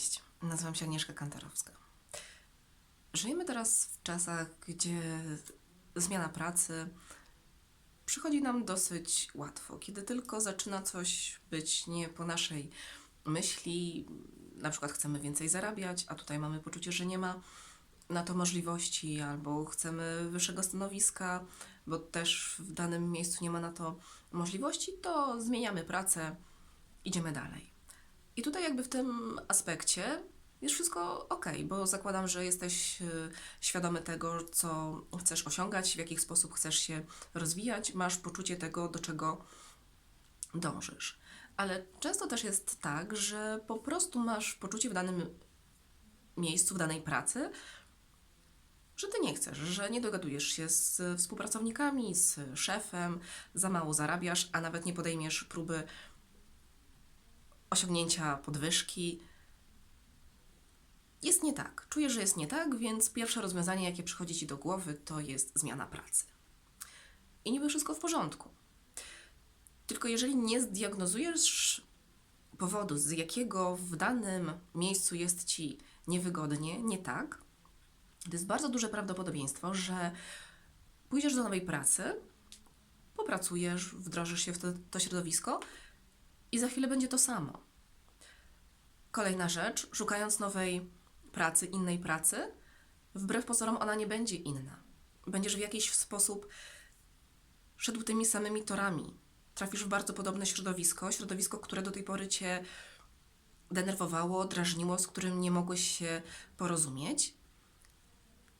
Cześć, nazywam się Agnieszka Kantarowska. Żyjemy teraz w czasach, gdzie zmiana pracy przychodzi nam dosyć łatwo. Kiedy tylko zaczyna coś być nie po naszej myśli, na przykład chcemy więcej zarabiać, a tutaj mamy poczucie, że nie ma na to możliwości, albo chcemy wyższego stanowiska, bo też w danym miejscu nie ma na to możliwości, to zmieniamy pracę, idziemy dalej. I tutaj jakby w tym aspekcie jest wszystko ok, bo zakładam, że jesteś y, świadomy tego, co chcesz osiągać, w jaki sposób chcesz się rozwijać, masz poczucie tego, do czego dążysz. Ale często też jest tak, że po prostu masz poczucie w danym miejscu, w danej pracy, że ty nie chcesz, że nie dogadujesz się z współpracownikami, z szefem, za mało zarabiasz, a nawet nie podejmiesz próby osiągnięcia podwyżki. Jest nie tak. Czuję, że jest nie tak, więc pierwsze rozwiązanie, jakie przychodzi ci do głowy, to jest zmiana pracy. I niby wszystko w porządku. Tylko jeżeli nie zdiagnozujesz powodu, z jakiego w danym miejscu jest ci niewygodnie, nie tak, to jest bardzo duże prawdopodobieństwo, że pójdziesz do nowej pracy, popracujesz, wdrożysz się w to, to środowisko i za chwilę będzie to samo. Kolejna rzecz, szukając nowej pracy, innej pracy, wbrew pozorom ona nie będzie inna. Będziesz w jakiś sposób szedł tymi samymi torami. Trafisz w bardzo podobne środowisko, środowisko, które do tej pory cię denerwowało, drażniło, z którym nie mogłeś się porozumieć.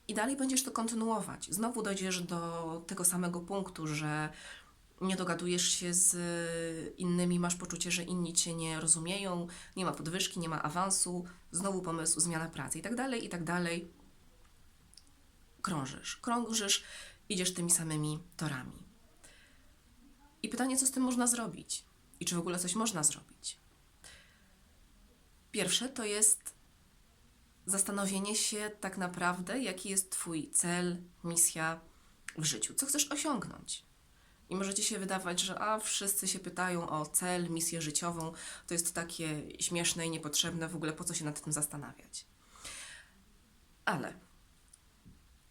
I dalej będziesz to kontynuować. Znowu dojdziesz do tego samego punktu, że nie dogadujesz się z innymi, masz poczucie, że inni cię nie rozumieją, nie ma podwyżki, nie ma awansu, znowu pomysł, zmiana pracy i tak dalej, i tak dalej. Krążysz, krążysz, idziesz tymi samymi torami. I pytanie, co z tym można zrobić? I czy w ogóle coś można zrobić? Pierwsze to jest zastanowienie się tak naprawdę, jaki jest Twój cel, misja w życiu. Co chcesz osiągnąć? I możecie się wydawać, że a wszyscy się pytają o cel, misję życiową. To jest takie śmieszne i niepotrzebne, w ogóle po co się nad tym zastanawiać. Ale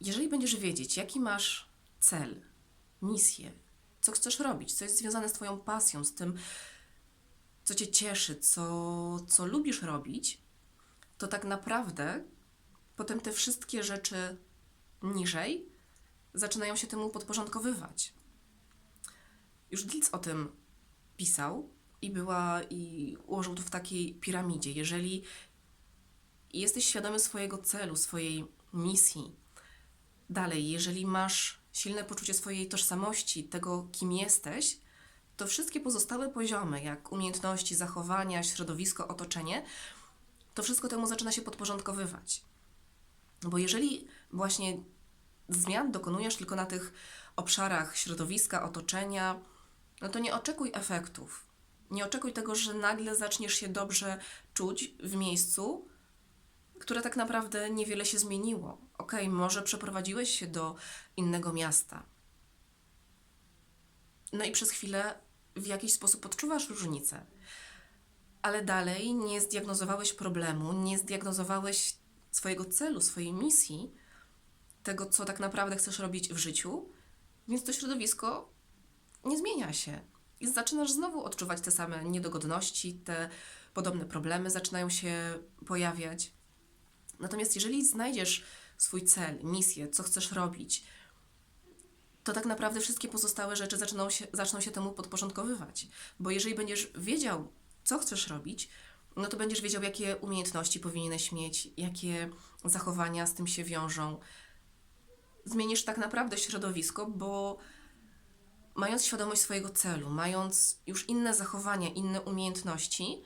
jeżeli będziesz wiedzieć, jaki masz cel, misję, co chcesz robić, co jest związane z Twoją pasją, z tym, co Cię cieszy, co, co lubisz robić, to tak naprawdę potem te wszystkie rzeczy niżej zaczynają się temu podporządkowywać. Już Dietz o tym pisał i była i ułożył to w takiej piramidzie. Jeżeli jesteś świadomy swojego celu, swojej misji, dalej, jeżeli masz silne poczucie swojej tożsamości, tego kim jesteś, to wszystkie pozostałe poziomy, jak umiejętności, zachowania, środowisko, otoczenie, to wszystko temu zaczyna się podporządkowywać. Bo jeżeli właśnie zmian dokonujesz tylko na tych obszarach środowiska, otoczenia, no to nie oczekuj efektów. Nie oczekuj tego, że nagle zaczniesz się dobrze czuć w miejscu, które tak naprawdę niewiele się zmieniło. Okay, może przeprowadziłeś się do innego miasta. No i przez chwilę w jakiś sposób odczuwasz różnicę. Ale dalej nie zdiagnozowałeś problemu, nie zdiagnozowałeś swojego celu, swojej misji, tego, co tak naprawdę chcesz robić w życiu, więc to środowisko nie zmienia się. I zaczynasz znowu odczuwać te same niedogodności, te podobne problemy zaczynają się pojawiać. Natomiast jeżeli znajdziesz swój cel, misję, co chcesz robić, to tak naprawdę wszystkie pozostałe rzeczy zaczną się, zaczną się temu podporządkowywać. Bo jeżeli będziesz wiedział, co chcesz robić, no to będziesz wiedział, jakie umiejętności powinieneś mieć, jakie zachowania z tym się wiążą. Zmienisz tak naprawdę środowisko, bo mając świadomość swojego celu, mając już inne zachowania, inne umiejętności,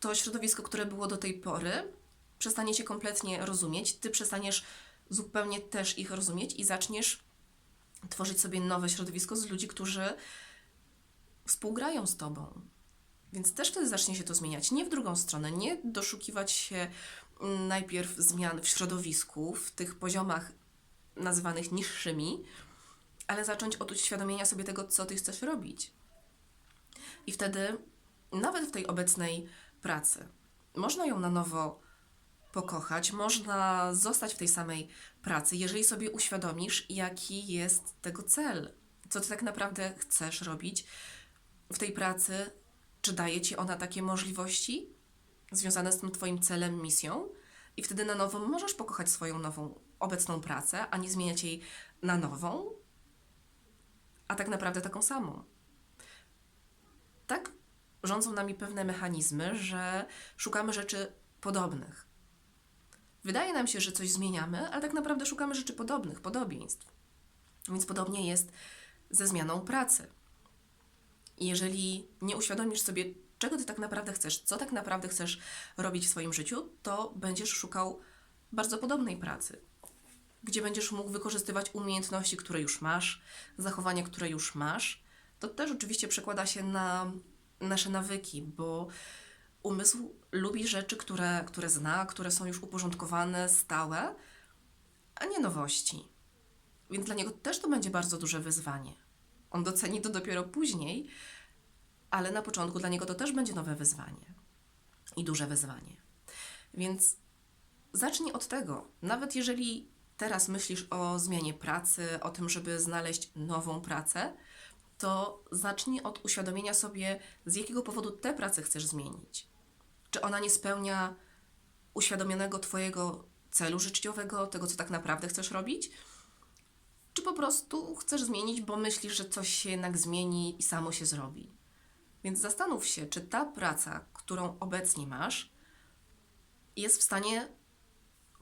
to środowisko, które było do tej pory, przestanie cię kompletnie rozumieć, ty przestaniesz zupełnie też ich rozumieć i zaczniesz tworzyć sobie nowe środowisko z ludzi, którzy współgrają z tobą. Więc też wtedy zacznie się to zmieniać. Nie w drugą stronę, nie doszukiwać się najpierw zmian w środowisku, w tych poziomach nazywanych niższymi, ale zacząć od uświadomienia sobie tego, co ty chcesz robić. I wtedy, nawet w tej obecnej pracy, można ją na nowo pokochać, można zostać w tej samej pracy, jeżeli sobie uświadomisz, jaki jest tego cel, co ty tak naprawdę chcesz robić w tej pracy, czy daje ci ona takie możliwości związane z tym twoim celem, misją, i wtedy na nowo możesz pokochać swoją nową, obecną pracę, a nie zmieniać jej na nową, a tak naprawdę taką samą. Tak rządzą nami pewne mechanizmy, że szukamy rzeczy podobnych. Wydaje nam się, że coś zmieniamy, ale tak naprawdę szukamy rzeczy podobnych, podobieństw. Więc podobnie jest ze zmianą pracy. Jeżeli nie uświadomisz sobie, czego ty tak naprawdę chcesz, co tak naprawdę chcesz robić w swoim życiu, to będziesz szukał bardzo podobnej pracy, gdzie będziesz mógł wykorzystywać umiejętności, które już masz, zachowania, które już masz. To też oczywiście przekłada się na nasze nawyki, bo umysł lubi rzeczy, które, które zna, które są już uporządkowane, stałe, a nie nowości. Więc dla niego też to będzie bardzo duże wyzwanie. On doceni to dopiero później, ale na początku dla niego to też będzie nowe wyzwanie i duże wyzwanie. Więc zacznij od tego. Nawet jeżeli teraz myślisz o zmianie pracy, o tym, żeby znaleźć nową pracę, to zacznij od uświadomienia sobie, z jakiego powodu tę pracę chcesz zmienić. Czy ona nie spełnia uświadomionego Twojego celu życiowego, tego, co tak naprawdę chcesz robić? Czy po prostu chcesz zmienić, bo myślisz, że coś się jednak zmieni i samo się zrobi? Więc zastanów się, czy ta praca, którą obecnie masz, jest w stanie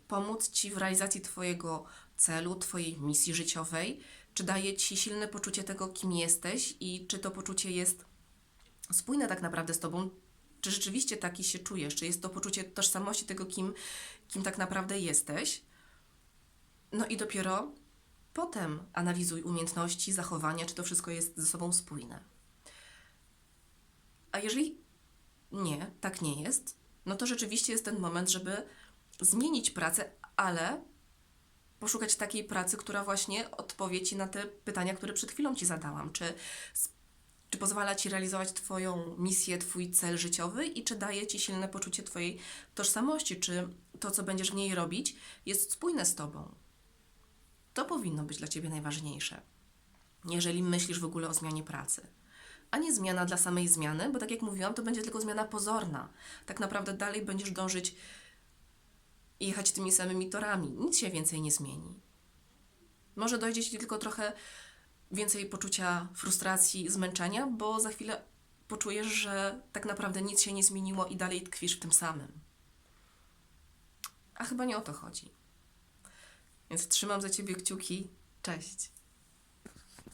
pomóc Ci w realizacji Twojego celu, Twojej misji życiowej, czy daje Ci silne poczucie tego, kim jesteś i czy to poczucie jest spójne tak naprawdę z Tobą, czy rzeczywiście taki się czujesz, czy jest to poczucie tożsamości tego, kim, kim tak naprawdę jesteś. No i dopiero potem analizuj umiejętności, zachowania, czy to wszystko jest ze sobą spójne. A jeżeli nie, tak nie jest, no to rzeczywiście jest ten moment, żeby zmienić pracę, ale poszukać takiej pracy, która właśnie odpowie Ci na te pytania, które przed chwilą Ci zadałam. Czy, czy pozwala Ci realizować Twoją misję, Twój cel życiowy i czy daje Ci silne poczucie Twojej tożsamości? Czy to, co będziesz w niej robić, jest spójne z Tobą? To powinno być dla Ciebie najważniejsze, jeżeli myślisz w ogóle o zmianie pracy. A nie zmiana dla samej zmiany, bo tak jak mówiłam, to będzie tylko zmiana pozorna. Tak naprawdę dalej będziesz dążyć i jechać tymi samymi torami. Nic się więcej nie zmieni. Może dojdzie ci tylko trochę więcej poczucia frustracji, zmęczenia, bo za chwilę poczujesz, że tak naprawdę nic się nie zmieniło i dalej tkwisz w tym samym. A chyba nie o to chodzi. Więc trzymam za ciebie kciuki. Cześć.